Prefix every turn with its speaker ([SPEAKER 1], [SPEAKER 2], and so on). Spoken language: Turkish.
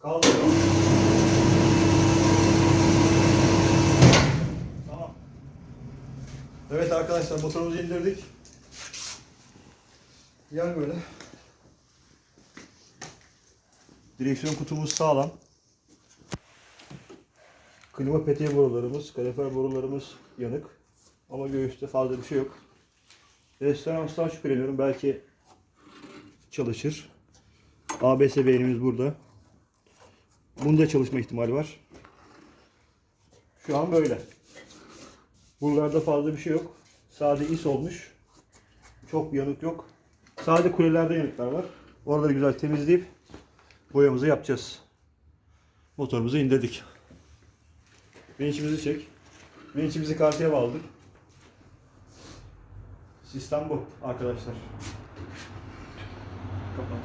[SPEAKER 1] Kaldır. Tamam. Evet arkadaşlar motorumuzu indirdik. Gel böyle. Direksiyon kutumuz sağlam. Klima peteği borularımız, kalorifer borularımız yanık. Ama göğüste fazla bir şey yok. Restoranstan şüpheleniyorum. Belki çalışır. ABS beynimiz burada. Bunda çalışma ihtimali var. Şu an böyle. Buralarda fazla bir şey yok. Sadece is olmuş. Çok yanık yok. Sadece kulelerde yanıklar var. Oraları güzel temizleyip boyamızı yapacağız. Motorumuzu indirdik. Vinçimizi çek. Vinçimizi kartıya bağladık. Sistem bu arkadaşlar. Kapat.